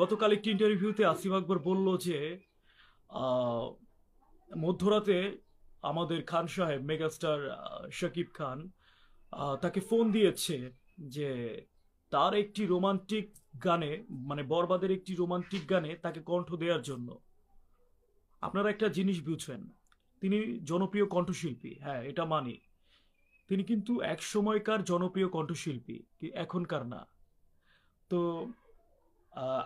গতকাল একটি ইন্টারভিউতে আসিফ আকবর বলল যে মধ্যরাতে আমাদের খান সাহেব মেগাস্টার শাকিব খান তাকে ফোন দিয়েছে যে তার একটি রোমান্টিক গানে মানে বরবাদের একটি রোমান্টিক গানে তাকে কণ্ঠ দেওয়ার জন্য। আপনারা একটা জিনিস বুঝছেন তিনি জনপ্রিয় কণ্ঠশিল্পী হ্যাঁ এটা মানি। তিনি কিন্তু এক সময়কার জনপ্রিয় কণ্ঠশিল্পী এখনকার না। তো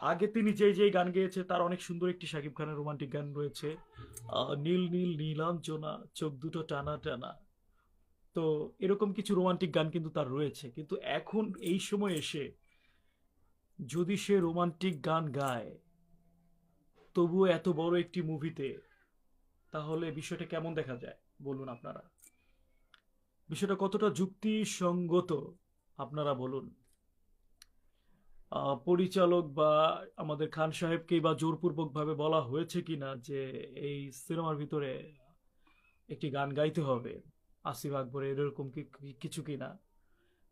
আগে তিনি যেই যেই গান গেয়েছে, তার অনেক সুন্দর একটি শাকিব খানের রোমান্টিক গান রয়েছে। নীল নীল নীলাঞ্জনা চোখ দুটো টানা টানা। তো এরকম কিছু রোমান্টিক গান কিন্তু তার রয়েছে। কিন্তু এখন এই সময় এসে যদি সে রোমান্টিক গান গায়, তবুও এত বড় একটি মুভিতে, তাহলে বিষয়টা কেমন দেখা যায়? বলুন আপনারা। বিষয়টা কতটা যুক্তিসঙ্গত, আপনারা বলুন। পরিচালক বা আমাদের খান সাহেবকেই বা জোরপূর্বক ভাবে বলা হয়েছে কিনা যে এই সিনেমার ভিতরে একটি গান গাইতে হবে, আসিফ আকবরের এরকম কিছু কিনা?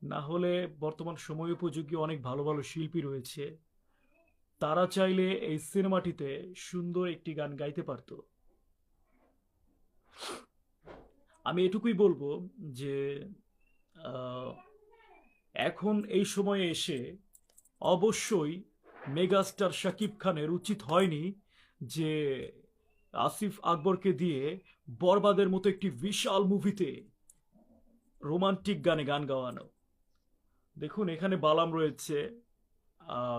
না হলে বর্তমান সময় উপযোগী অনেক ভালো ভালো শিল্পী রয়েছে। তারা চাইলে এই সিনেমাটিতে সুন্দর একটি গান গাইতে পারতো। আমি এটুকুই বলব যে এখন এই সময়ে এসে অবশ্যই মেগাস্টার শাকিব খানের উচিত হয়নি যে আসিফ আকবরকে দিয়ে বরবাদের মতো একটি বিশাল মুভিতে রোমান্টিক গানে গান গাওয়ানো। দেখুন, এখানে বালাম রয়েছে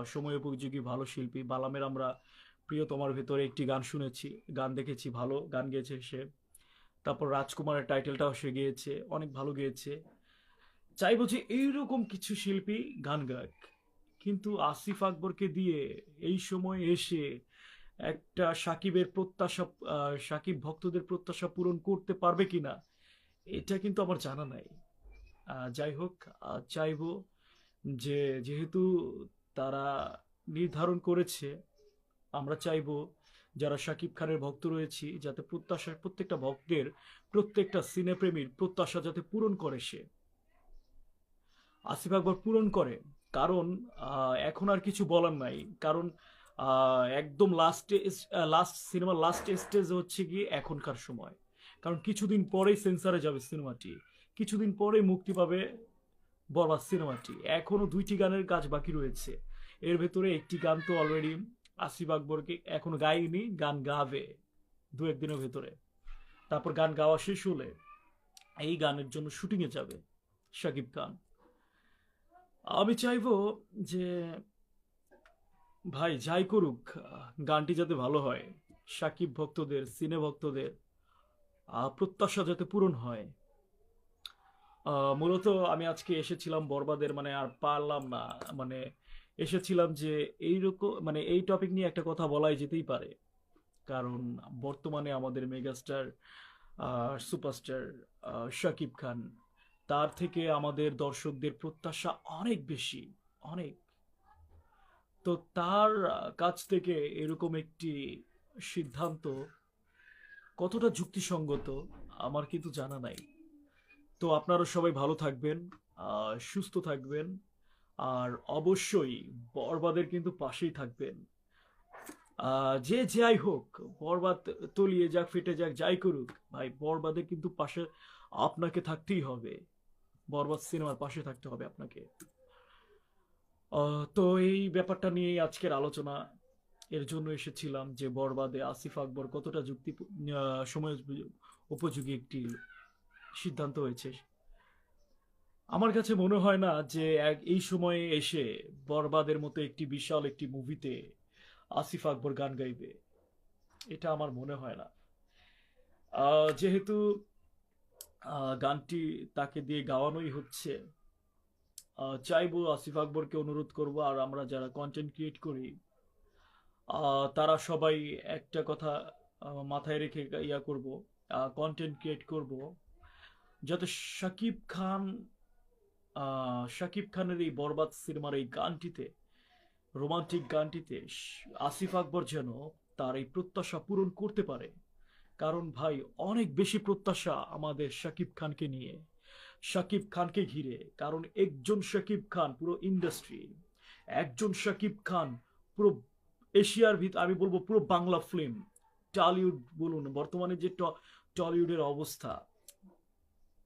সময় উপযোগী, ভালো শিল্পী। বালামের আমরা প্রিয় তোমার ভেতরে একটি গান শুনেছি, গান দেখেছি, ভালো গান গেয়েছে সে। তারপর রাজকুমারের টাইটেলটাও সে গেয়েছে, অনেক ভালো গেয়েছে। চাইব যে এইরকম কিছু শিল্পী গান গাক। কিন্তু আসিফ আকবরকে দিয়ে এই সময় এসে একটা সাকিবের প্রত্যাশা সাকিব ভক্তদের প্রত্যাশা পূরণ করতে পারবে কিনা, এটা কিন্তু আমার জানা নাই। যাই হোক চাইব যে যেহেতু তারা নির্ধারণ করেছে, আমরা চাইব যারা সাকিব খানের ভক্ত রয়েছি, যাতে প্রত্যাশা, প্রত্যেকটা ভক্তের, প্রত্যেকটা সিনেপ্রেমীর প্রত্যাশা যাতে পূরণ করে সে। আসিফ আকবর পূরণ করে। কারণ এখন আর কিছু বলার নাই। কারণ একদম লাস্টে লাস্ট সিনেমার লাস্ট স্টেজ হচ্ছে গিয়ে এখনকার সময়। কারণ কিছুদিন পরেই সেন্সারে যাবে সিনেমাটি কিছুদিন পরেই মুক্তি পাবে বরবাদ সিনেমাটি এখনও দুইটি গানের কাজ বাকি রয়েছে। এর ভেতরে একটি গান তো অলরেডি আসিফ আকবরকে এখনও গায়নি, গান গাবে দু একদিনের ভেতরে। তারপর গান গাওয়া শেষ হলে এই গানের জন্য শুটিংয়ে যাবে শাকিব খান। আমি চাইব যে, ভাই, যাই করুক গানটি যাতে ভালো হয়। সাকিব ভক্তদের, সিনে ভক্তদের প্রত্যাশা যাতে পূরণ হয়। মূলত আমি আজকে এসেছিলাম বরবাদের মানে আর পারলাম না। মানে এসেছিলাম যে এইরকম মানে এই টপিক নিয়ে একটা কথা বলাই যেতেই পারে। কারণ বর্তমানে আমাদের মেগাস্টার সুপারস্টার শাকিব খান তার থেকে আমাদের দর্শকদের প্রত্যাশা অনেক বেশি, অনেক। তো তার কাছ থেকে এরকম একটি সিদ্ধান্ত কতটা যুক্তিসঙ্গত আমার কিন্তু জানা নাই। তো আপনারা সবাই ভালো থাকবেন সুস্থ থাকবেন, আর অবশ্যই বরবাদের কিন্তু পাশেই থাকবেন। যে যাই হোক, বরবাদ তলিয়ে যাক, ফেটে যাক, যাই করুক, ভাই, বরবাদের কিন্তু পাশে আপনাকে থাকতেই হবে। বরবাদ সিনেমার পাশে থাকতে হবে আপনাকে। তো এই ব্যাপারটা নিয়েই আজকের আলোচনা। এর জন্য এসেছিলাম যে বরবাদে আসিফ আকবর কতটা যুক্তি সময় উপযোগী একটি সিদ্ধান্ত হয়েছে। আমার কাছে মনে হয় না যে এই সময়ে এসে বরবাদের মতো একটি বিশাল একটি মুভিতে আসিফ আকবর গান গাইবে। এটা আমার মনে হয় না। যেহেতু গানটি তাকে দিয়ে গাওয়ানোই হচ্ছে। চাইব আসিফ আকবরকে অনুরোধ করব, আর আমরা যারা কন্টেন্ট ক্রিয়েট করি তারা সবাই একটা কথা মাথায় রেখে ইয়া করব কন্টেন্ট ক্রিয়েট করব। যাতে শাকিব খান শাকিব খানের এই বরবাদ সিনেমার এই গানটিতে, রোমান্টিক গানটিতে আসিফ আকবর যেন তার এই প্রত্যাশা পূরণ করতে পারে। কারণ ভাই, অনেক বেশি প্রত্যাশা আমাদের শাকিব খানকে নিয়ে। শাকিব খানকে ঘিরে, কারণ একজন শাকিব খান পুরো ইন্ডাস্ট্রি একজন শাকিব খান পুরো এশিয়ার ভিতর আমি বলব পুরো বাংলা ফিল্ম টলিউড বলুন, বর্তমানে যে টলিউডের অবস্থা,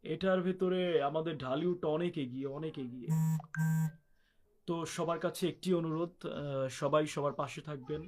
এটার ভেতরে আমাদের ঢালিউড অনেক এগিয়ে অনেক এগিয়ে। তো সবার কাছে একটি অনুরোধ সবাই সবার পাশে থাকবেন।